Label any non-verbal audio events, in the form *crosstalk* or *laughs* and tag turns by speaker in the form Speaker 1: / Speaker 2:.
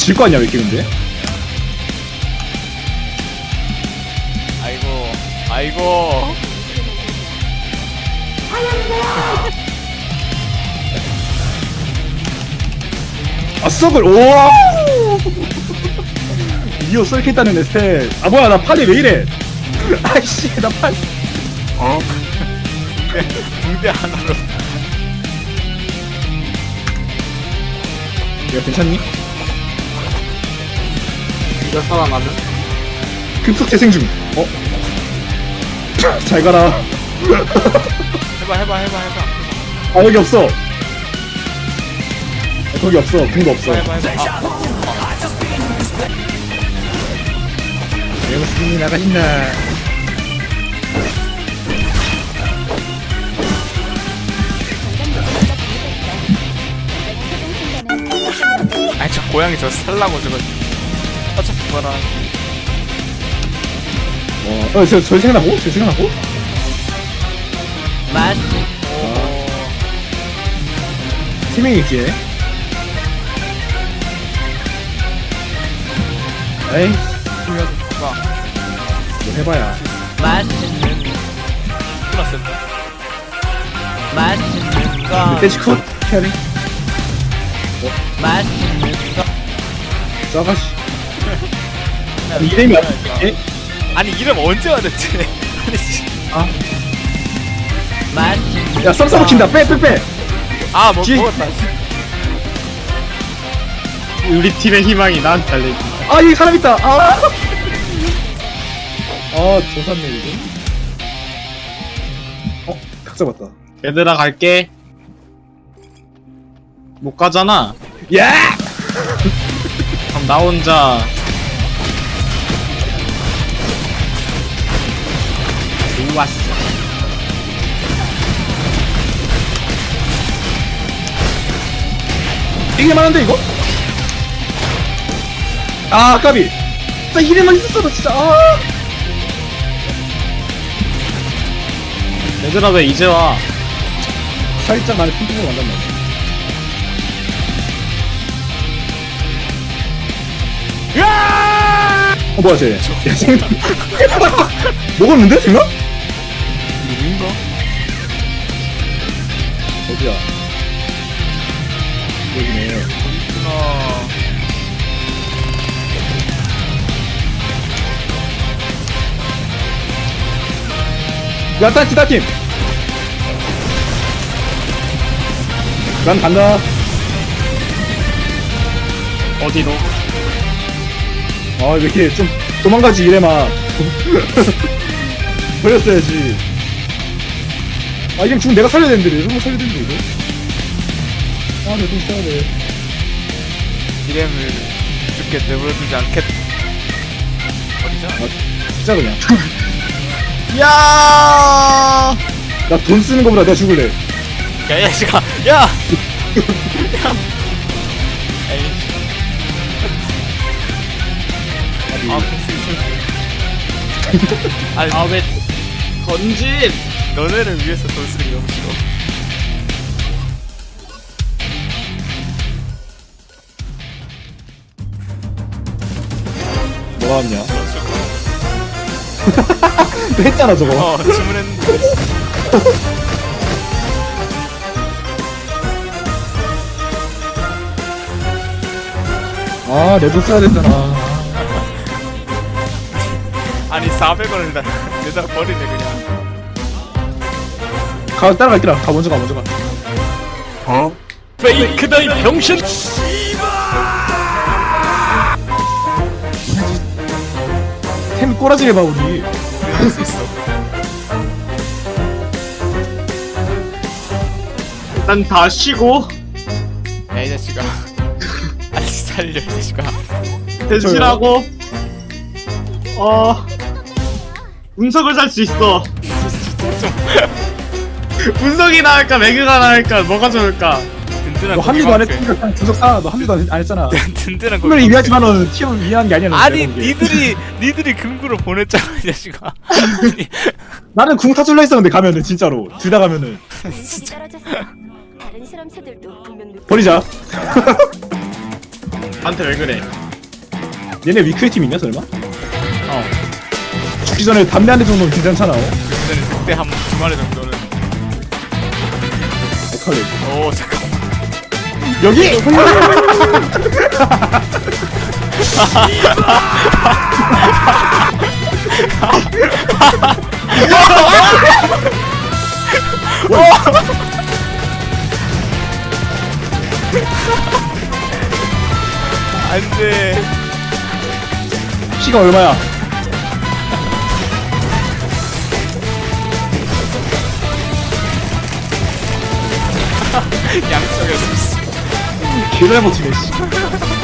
Speaker 1: 질 거 아니야 왜 이렇게 근데?
Speaker 2: 아이고 아이고.
Speaker 1: 아 썩을 오와! 이어 썰겠다는 내 스텝 아 뭐야 나 팔이 왜 이래? 아이씨 나팔.
Speaker 2: 붕대 *laughs* 붕대 하나로.
Speaker 1: 야 괜찮니?
Speaker 3: 이거 살아나면?
Speaker 1: 급속 재생 중. 어? *laughs* 잘 가라.
Speaker 2: 해봐 해봐 해봐 해봐.
Speaker 1: 아 여기 없어. 아, 거기 없어. 궁도 없어.
Speaker 2: 해봐 해봐. 해봐 아,
Speaker 1: 나가신다
Speaker 2: 아니 저 고양이 저 살라고 저거 어차피 뭐라
Speaker 1: 어, 어, 저, 저 생각나고? 저 생각나고? 세 명이 있지. 에이, 봐뭐 해봐야.
Speaker 2: 끊었을 때
Speaker 1: 멧돼지 컷? 캐리? 싸가시. 아니, 이름이 안 돼?
Speaker 2: 아니 이름 언제 와댔지 *laughs* 아니 씨.
Speaker 1: 야, 썸 싸먹힌다. 빼, 빼, 빼.
Speaker 2: 아 뭐,
Speaker 1: 뒤에-
Speaker 2: 먹었다
Speaker 3: 우리 팀의 희망이 나한테 달려있다.
Speaker 1: 아, 여기 사람 있다. 아. 아, 조샀네, 이거. 어, 각 잡았다.
Speaker 3: 얘들아, 갈게. 못 가잖아.
Speaker 1: 야!
Speaker 3: 그럼 나 혼자. 좋았어.
Speaker 1: 이게 많은데, 이거? 아, 까비. 진짜 이름만 있었어도 진짜, 아.
Speaker 3: 얘들아, 왜 이제 와?
Speaker 1: 살짝 안에 핑크가 만났네. 어, 뭐야, 쟤. 야, 쟤. *laughs* 먹었는데, 지금? 어디야? 여기네.
Speaker 2: 있구나
Speaker 1: 야, 따팀, 따팀! 난 간다.
Speaker 3: 어디로?
Speaker 1: 아, 왜 이렇게 좀 도망가지, 이래마. *laughs* 버렸어야지. 아, 이게 지금 내가 살려야 되는데, 이런 거 살려야 되는데, 이거. 아, 내가 좀 써야 돼.
Speaker 2: 이름을 죽게 내버려두지 않겠 버리자
Speaker 1: 진짜 그냥. *laughs*
Speaker 3: 야!
Speaker 1: 나 돈 쓰는 거보다 내가 죽을래.
Speaker 2: 야 야 씨가 야! 야! 에이 아 무슨 아니
Speaker 3: 아, 왜, *laughs* 던진!
Speaker 2: 너네를 위해서 돈 쓰는 게 너무 싫어
Speaker 1: 뭐가 왔냐? *laughs* 했잖아, 저거.
Speaker 2: 어 주문했는데
Speaker 1: 아, 내돈 써야 됐잖아.
Speaker 2: 아니 400원을 다 *laughs* 내다 버리네 그냥
Speaker 1: 가, 따라갈게라. 가, 먼저 가, 먼저 가.
Speaker 2: 페이크다 이 병신
Speaker 1: 템 꼬라지게 봐, 우리.
Speaker 2: 그럴 수 있어
Speaker 3: 일단 다 쉬고,
Speaker 2: 야 이 자식아 *laughs* 아니 살려 이 자식아
Speaker 3: 대신하고, 어, 운석을 살 수 있어. *laughs* *laughs* 운석이나 할까, 매그가 할까, 뭐가 좋을까?
Speaker 2: 든든한
Speaker 1: 너 합류도 안 했으니까 그냥 분석 사. 너 합류도 안, 안 했잖아.
Speaker 2: 그- *laughs* 든든한
Speaker 1: 팀을
Speaker 2: 고기
Speaker 1: 위하지만 은 팀을 위한 게 아니야.
Speaker 2: 아니
Speaker 1: 내가 본 게.
Speaker 2: 니들이 *laughs* 니들이 금구로 보냈잖아 이 자식아 아니,
Speaker 1: 나는 궁 타줄라 했었는데 가면은 진짜로 둘 다 가면은
Speaker 4: 떨어졌어. 다른 실험체들도 분명
Speaker 1: 버리자.
Speaker 3: 나한테 왜 그래?
Speaker 1: 얘네 위크의 팀 있냐 설마?
Speaker 2: 어
Speaker 1: 죽기 전에 담배 한 대 정도는 괜찮잖아 어?
Speaker 2: 그때는 그때 한 주말에 정도 는
Speaker 1: 칼리
Speaker 2: 오 잠깐
Speaker 1: 여기!
Speaker 2: 안돼
Speaker 1: 피가 얼마야?
Speaker 2: 양쪽에서.
Speaker 1: 개잘 버티네 씨